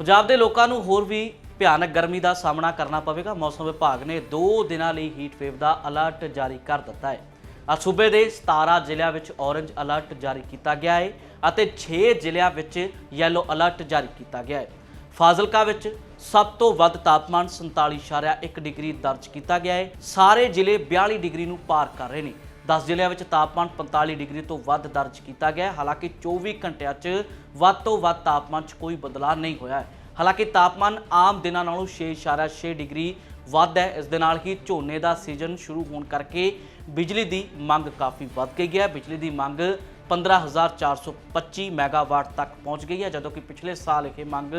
ਪੰਜਾਬ ਦੇ ਲੋਕਾਂ ਨੂੰ ਹੋਰ ਵੀ ਭਿਆਨਕ ਗਰਮੀ ਦਾ ਸਾਹਮਣਾ ਕਰਨਾ ਪਵੇਗਾ। ਮੌਸਮ ਵਿਭਾਗ ਨੇ 2 ਦਿਨਾਂ ਲਈ ਹੀਟ ਵੇਵ ਦਾ ਅਲਰਟ ਜਾਰੀ ਕਰ ਦਿੱਤਾ ਹੈ। ਅੱਜ ਸੂਬੇ ਦੇ 17 ਜ਼ਿਲ੍ਹਿਆਂ ਵਿੱਚ ਔਰੰਜ ਅਲਰਟ ਜਾਰੀ ਕੀਤਾ ਗਿਆ ਹੈ ਅਤੇ 6 ਜ਼ਿਲ੍ਹਿਆਂ ਵਿੱਚ ਯੈਲੋ ਅਲਰਟ ਜਾਰੀ ਕੀਤਾ ਗਿਆ ਹੈ। ਫਾਜ਼ਿਲਕਾ ਵਿੱਚ ਸਭ ਤੋਂ ਵੱਧ ਤਾਪਮਾਨ 47.1 ਡਿਗਰੀ ਦਰਜ ਕੀਤਾ ਗਿਆ ਹੈ। ਸਾਰੇ ਜ਼ਿਲ੍ਹੇ 42 ਡਿਗਰੀ ਨੂੰ ਪਾਰ ਕਰ ਰਹੇ ਨੇ। 10 ਜ਼ਿਲ੍ਹਿਆਂ ਵਿੱਚ ਤਾਪਮਾਨ 45 ਡਿਗਰੀ ਤੋਂ ਵੱਧ ਦਰਜ ਕੀਤਾ ਗਿਆ ਹਾਲਾਂਕਿ 24 ਘੰਟਿਆਂ 'ਚ ਵੱਧ ਤੋਂ ਵੱਧ ਤਾਪਮਾਨ 'ਚ ਕੋਈ ਬਦਲਾਅ ਨਹੀਂ ਹੋਇਆ ਹੈ। ਹਾਲਾਂਕਿ ਤਾਪਮਾਨ ਆਮ ਦਿਨਾਂ ਨਾਲੋਂ 6.6 ਡਿਗਰੀ ਵੱਧ ਹੈ। ਇਸ ਦੇ ਨਾਲ ਹੀ ਝੋਨੇ ਦਾ ਸੀਜ਼ਨ ਸ਼ੁਰੂ ਹੋਣ ਕਰਕੇ ਬਿਜਲੀ ਦੀ ਮੰਗ ਕਾਫੀ ਵੱਧ ਗਈ ਹੈ। ਬਿਜਲੀ ਦੀ ਮੰਗ 15425 ਮੈਗਾਵਾਟ ਤੱਕ ਪਹੁੰਚ ਗਈ ਹੈ, ਜਦੋਂ ਕਿ ਪਿਛਲੇ ਸਾਲ ਇਹ ਮੰਗ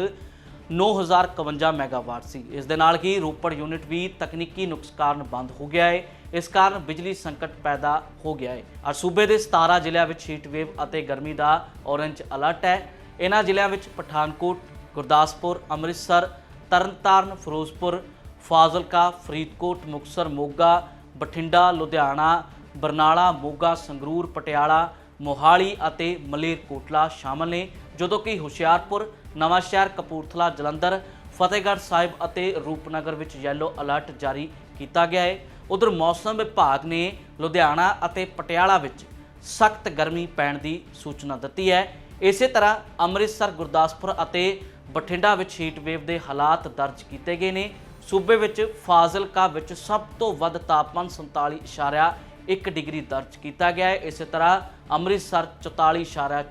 9051 ਮੈਗਾਵਾਟ ਸੀ। ਇਸ ਦੇ ਨਾਲ ਹੀ ਰੋਪੜ ਯੂਨਿਟ ਵੀ ਤਕਨੀਕੀ ਨੁਕਸ ਕਾਰਨ ਬੰਦ ਹੋ ਗਿਆ ਹੈ। ਇਸ ਕਾਰਨ ਬਿਜਲੀ ਸੰਕਟ ਪੈਦਾ ਹੋ ਗਿਆ ਹੈ। ਔਰ ਸੂਬੇ ਦੇ 17 ਜ਼ਿਲ੍ਹਿਆਂ ਵਿੱਚ ਹੀਟ ਵੇਵ ਅਤੇ ਗਰਮੀ ਦਾ ਔਰੰਜ ਅਲਰਟ ਹੈ। ਇਹਨਾਂ ਜ਼ਿਲ੍ਹਿਆਂ ਵਿੱਚ ਪਠਾਨਕੋਟ, ਗੁਰਦਾਸਪੁਰ, ਅੰਮ੍ਰਿਤਸਰ, ਤਰਨਤਾਰਨ, ਫਿਰੋਜ਼ਪੁਰ, ਫਾਜ਼ਿਲਕਾ, ਫਰੀਦਕੋਟ, ਮੁਕਤਸਰ, ਮੋਗਾ, ਬਠਿੰਡਾ, ਲੁਧਿਆਣਾ, ਬਰਨਾਲਾ, ਮੋਗਾ, ਸੰਗਰੂਰ, ਪਟਿਆਲਾ, ਮੋਹਾਲੀ ਅਤੇ ਮਲੇਰਕੋਟਲਾ ਸ਼ਾਮਲ ਨੇ। ਜਦੋਂ ਕਿ ਹੁਸ਼ਿਆਰਪੁਰ, ਨਵਾਂਸ਼ਹਿਰ, ਕਪੂਰਥਲਾ, ਜਲੰਧਰ, ਫਤਿਹਗੜ੍ਹ ਸਾਹਿਬ ਅਤੇ ਰੂਪਨਗਰ ਵਿੱਚ ਯੈਲੋ ਅਲਰਟ ਜਾਰੀ ਕੀਤਾ ਗਿਆ ਹੈ। ਉਧਰ ਮੌਸਮ ਵਿਭਾਗ ਨੇ ਲੁਧਿਆਣਾ ਅਤੇ ਪਟਿਆਲਾ ਵਿੱਚ ਸਖਤ ਗਰਮੀ ਪੈਣ ਦੀ ਸੂਚਨਾ ਦਿੱਤੀ ਹੈ। ਇਸੇ ਤਰ੍ਹਾਂ ਅੰਮ੍ਰਿਤਸਰ, ਗੁਰਦਾਸਪੁਰ ਅਤੇ ਬਠਿੰਡਾ ਵਿੱਚ ਹੀਟ ਵੇਵ ਦੇ ਹਾਲਾਤ ਦਰਜ ਕੀਤੇ ਗਏ ਨੇ। ਸੂਬੇ ਵਿੱਚ ਫਾਜ਼ਿਲਕਾ ਵਿੱਚ ਸਭ ਤੋਂ ਵੱਧ ਤਾਪਮਾਨ 47.1 ਡਿਗਰੀ ਦਰਜ ਕੀਤਾ ਗਿਆ ਹੈ। ਇਸੇ ਤਰ੍ਹਾਂ ਅੰਮ੍ਰਿਤਸਰ 44.4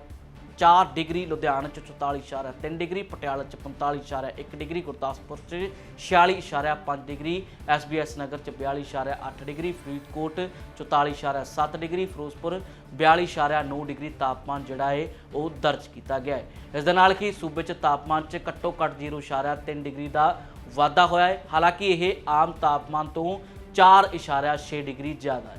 ਡਿਗਰੀ ਲੁਧਿਆਣਾ ਚ 44.3 ਡਿਗਰੀ ਪਟਿਆਲਾ ਚ 45.1 ਡਿਗਰੀ ਗੁਰਦਾਸਪੁਰ ਚ 46.5 ਡਿਗਰੀ ਐਸਬੀਐਸ ਨਗਰ ਚ 42.8 degree Faridkot 44.7 degree Ferozepur 42.9 degree ਤਾਪਮਾਨ ਜਿਹੜਾ ਹੈ ਉਹ ਦਰਜ ਕੀਤਾ ਗਿਆ ਹੈ। ਇਸ ਦੇ ਨਾਲ ਹੀ ਸੂਬੇ ਚ ਤਾਪਮਾਨ ਚ ਘੱਟੋ ਘੱਟ 0.3 ਡਿਗਰੀ ਦਾ ਵਾਧਾ ਹੋਇਆ ਹੈ। ਹਾਲਾਂਕਿ ਇਹ ਆਮ ਤਾਪਮਾਨ ਤੋਂ 4.6 ਡਿਗਰੀ ਜ਼ਿਆਦਾ ਹੈ।